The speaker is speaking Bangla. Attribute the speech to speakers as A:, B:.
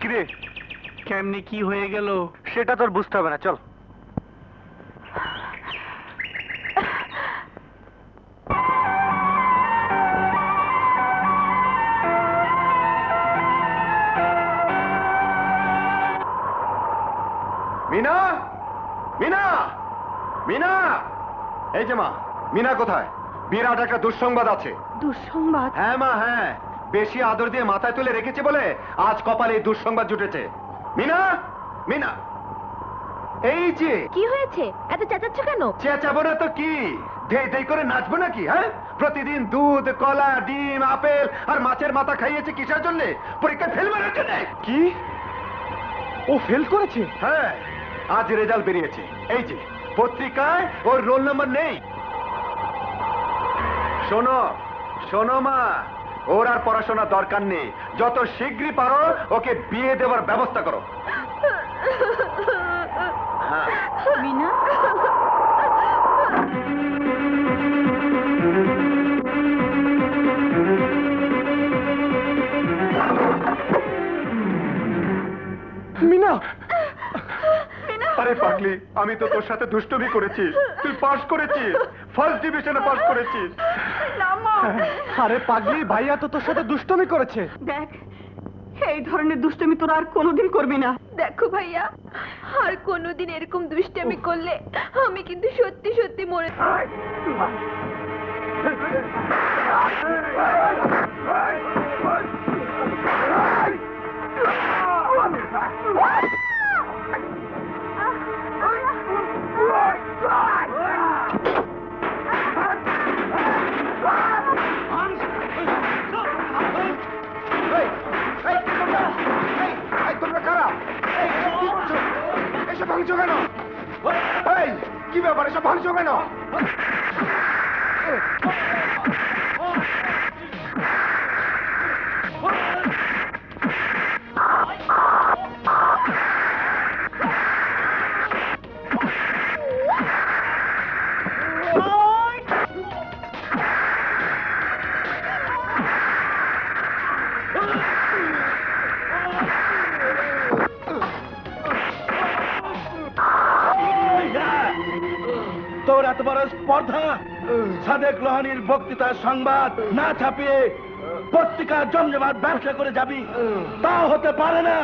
A: কিরে?
B: কেমনি কি হয়ে গেল?
A: সেটা তোর বুঝতে হবে না চল।
C: মিনা? মিনা? মিনা? এই যে মা মিনা কোথায়? বিরাট একটা দুঃসংবাদ আছে।
D: দুঃসংবাদ?
C: হ্যাঁ মা হ্যাঁ। বেশি আদর দিয়ে মাথায় তুলে রেখেছে বলে আজ কপালে এই দুঃসংবাদ জুটেছে। মিনা? মিনা? এই যে।
D: কি হয়েছে? এত চেঁচাচ্ছ কেন?
C: চেঁচাবো না তো কি? ধেই ধেই করে নাচবো নাকি হ্যাঁ? প্রতিদিন দুধ কলা ডিম আপেল আর মাছের মাথা খাইয়েছে কিসের জন্য? পরীক্ষায় ফেল মারার জন্য?
A: কি? ও ফেল করেছে?
C: হ্যাঁ। আজ রেজাল্ট বেরিয়েছে। এই যে পত্রিকায় ওর রোল নাম্বার নেই। শোনো শোনো মা ওর আর পড়াশোনার দরকার নেই। যত শীঘ্রই পারো ওকে বিয়ে দেওয়ার ব্যবস্থা করো। হ্যাঁ।
D: মিনা?
A: মিনা
C: আরে পাগলি আমি তো তোর সাথে দুষ্টমি করেছি তুই পাস করেছিস ফার্স্ট ডিভিশনে পাস করেছিস
A: আরে পাগলি ভাইয়া তো তোর সাথে দুষ্টমি করেছে
D: দেখ এই ধরনের দুষ্টমি তোরা আর কোনোদিন করবি না
E: দেখো ভাইয়া আর কোনোদিন এরকম দুষ্টামি করলে আমি কিন্তু সত্যি সত্যি মরে
C: এই, ভাঙছো কেন? এই, কি ব্যাপার এসব ভাঙছো কেন
B: তোর এত বড় স্পর্ধা? সাদেক লোহানির বক্তৃতার সংবাদ না ছাপিয়ে পত্রিকা জমজমাট ব্যবসা করে যাবি। তাও হতে পারে না।